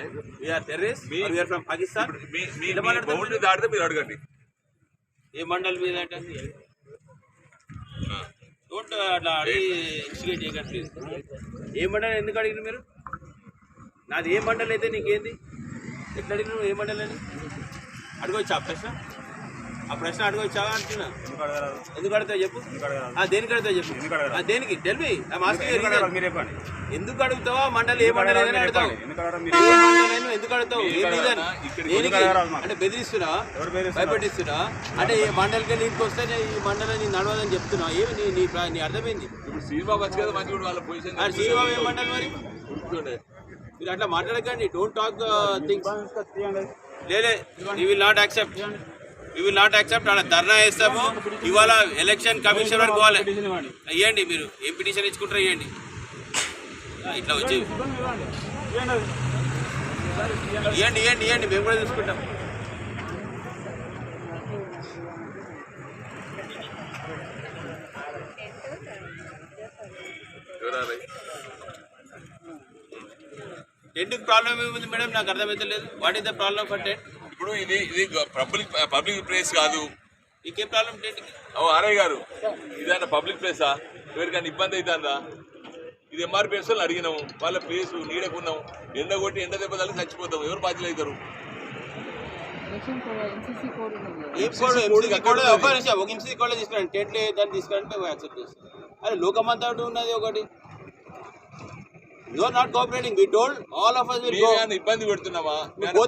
ఉన్నాయి we're terrorist మీ- we're from Pakistan ఇప్పుడు మీ మీ ఇలా మాట్లాడతారు బౌండరీ దాటితే మీరు అడగండి. ఏ మండల్ మీద అంటే డోంట్ అట్లా అడిగి ఇన్స్టిగేట్ చేయకండి ప్లీజ్ ఏ మండలం ఎందుకు అడిగిన మీరు? నాది ఏ మండలం అయితే నీకేంది? ఎట్లా అడిగిన ఏ మండలం అని అడగవచ్చా ఆ ప్రశ్న? ఆ ప్రశ్న అడగవచ్చా అంటున్నా? ఎందుకు అడుగుతావు చెప్పు. ఆ, దేనికి అడుగుతావు చెప్పు. ఆ, దేనికి? టెల్మి ఎందుకు అడుగుతావా? మండలి ఏ మండలి ఏదైనా అడుగుతావు. ఎందుకు అడుగుతావు? ఏం రీజన్ దేనికి? అంటే బెదిరిస్తున్నా భయపెట్టిస్తున్నా అంటే ఈ మండలికి నీకు వస్తే ఈ మండలం నీ నడవదని చెప్తున్నా ఏమి నీ నీ నీ అర్థమైంది? ఇప్పుడు శ్రీబాబు వచ్చి కదా మంచిగా వాళ్ళ పొజిషన్ శ్రీబాబు ఏ మండలి మరి. మీరు అట్లా మాట్లాడకండి. డోంట్ టాక్ థింగ్స్ లేలే you will not accept you will not accept అలా ధర్నా వేస్తాము ఇవాళ ఎలక్షన్ కమిషన్ వరకు పోవాలి. మీరు. ఏం పిటిషన్ ఇచ్చుకుంటారు ఇవ్వండి ఇట్లా వచ్చి ఇవ్వండి ఇవ్వండి ఇవ్వండి మేము కూడా చూసుకుంటాం. ఎందుకు టెంట్కి ప్రాబ్లం ఏముంది మేడం? నాకు అర్థమైతే లేదు. What is the problem for tent ఇప్పుడు ఇది ఇది పబ్లిక్ పబ్లిక్ ప్లేస్ కాదు. నీకేం ప్రాబ్లం ఆర్ఐ గారు ఇదన్నా పబ్లిక్ ప్లేసా ఎవరికైనా ఇబ్బంది అవుతుందా? ఇది ఎంఆర్ ప్లేస్ వాళ్ళు అడిగినాము. వాళ్ళ ప్లేస్ నీడకున్నాం ఎండ కొట్టి ఎండ దెబ్బ తల్లి చచ్చిపోతాం ఎవరు బాధ్యులు అవుతారు? ఒక ఎంసీసీ కోడ్ తీసుకురండి. టెంట్ దాన్ని తీసుకురండి యాక్సెప్ట్ చేస్తాం. అరే లోకమంతా ఉన్నది ఒకటి. You are not cooperating we told all of us will go. మేమేమైనా ఇబ్బంది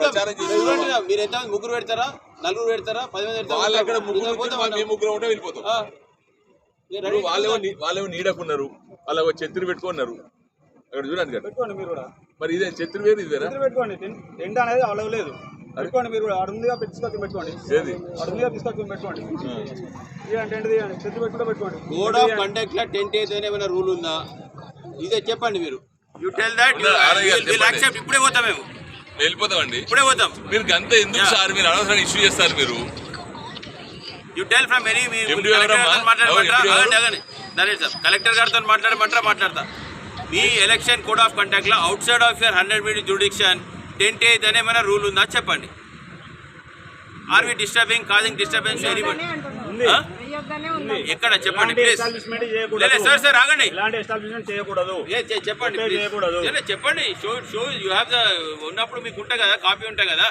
ప్రచారం మీరు ఎంత ముగ్గురు పెడతారా? నలుగురు పెడతారా? పది మంది పెడతారా? వాళ్ళు అక్కడ ముగ్గురు పోతాం మేము ముగ్గురు ఉంటే వెళ్ళిపోతాం? వాళ్ళేమో వాళ్ళేమో నీడకున్నారు. వాళ్ళ చెత్తులు పెట్టుకున్నారు అక్కడ చూడండి కదా. పెట్టుకోండి మీరు కూడా. మరి ఇదే చెత్తులు వేరు ఇది వేరా పెట్టుకోండి. టెంట్ అనేది అలవ్ లేదు. పెట్టుకోండి మీరు కూడా. ఉందిగా తీసుకొచ్చి పెట్టుకోండి. ఉందిగా తీసుకొచ్చి పెట్టుకోండి. ఇదంటే ఏంటిది? చెత్త పెట్టుకుంటే పెట్టుకోండి. కోడ్ ఆఫ్ కండక్ట్లో టెంట్ ఏదైనా ఏమైనా రూల్ ఉందా? ఇదే చెప్పండి మీరు. You tell that. యాక్సెప్ట్ ఇప్పుడే పోతాం మేము. వెళ్ళిపోతామండి ఇప్పుడే పోతాం. మీరు గంత ఎందుకు సార్ మీరు అనవసరం ఇష్యూ చేస్తారు మీరు? You tell from any? Collector గారితో మాట్లాడమంటారా? మాట్లాడతా. మీ election code of కండక్ట్లో outside of your hundred meter jurisdiction tent age ఏమైనా రూల్ ఉందా? చెప్పండి. Are we disturbing causing disturbance anybody ఎక్కడ? చెప్పండి సార్ సార్ ఆగండి. ఎస్టాబ్లిష్మెంట్ చేయకూడదు. చెప్పండి. చేయకూడదు. చెప్పండి. Show show you have the ఉన్నప్పుడు మీకు ఉంటాయి కదా కాపీ ఉంటాయి కదా.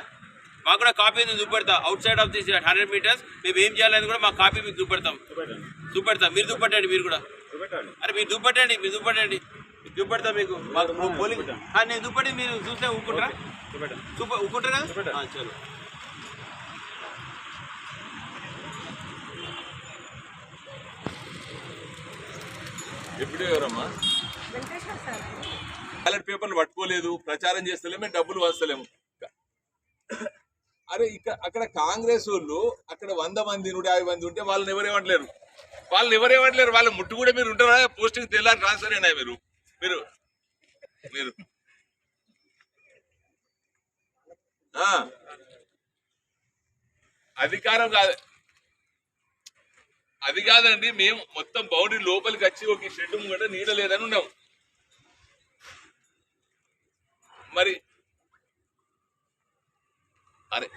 మాకు కూడా కాపీ ఉంది చూపెడతా outside of this hundred meters మేము ఏం చేయాలని కూడా మా కాపీ మీకు చూపెడతాం చూపెడతాం మీరు చూపెట్టండి మీరు కూడా. అరే మీరు చూపెట్టండి మీరు చూపెట్టండి మీకు చూపెడతా మీకు మాకు మా పోలింగ్ నేను చూపెట్టి మీరు చూస్తే ఊపుకుంటారా? చూపెట్టండి చూప ఊపుకుంటారా? కదా ఆ, చలో. ఎప్పుడు ఎవరమ్మా బ్యాలెట్ పేపర్లు పట్టుకోలేదు ప్రచారం చేస్తలేము డబ్బులు వస్తలేము. అరే ఇక్కడ అక్కడ కాంగ్రెస్ వాళ్ళు అక్కడ వంద మంది నూట యాభై మంది ఉంటే వాళ్ళని ఎవరేమంటలేరు వాళ్ళని ఎవరేమంటలేరు వాళ్ళ ముట్టు కూడా మీరు ఉంటారా? పోస్టింగ్ తెల్లారి ట్రాన్స్ఫర్ అయినా మీరు. మీరు మీరు. అధికారం కాదు. అది కాదండి మేము మొత్తం బౌండరీ లోపలికి వచ్చి ఒక షెడ్ ముంగట నీడ లేదని ఉన్నాం. మరి అరే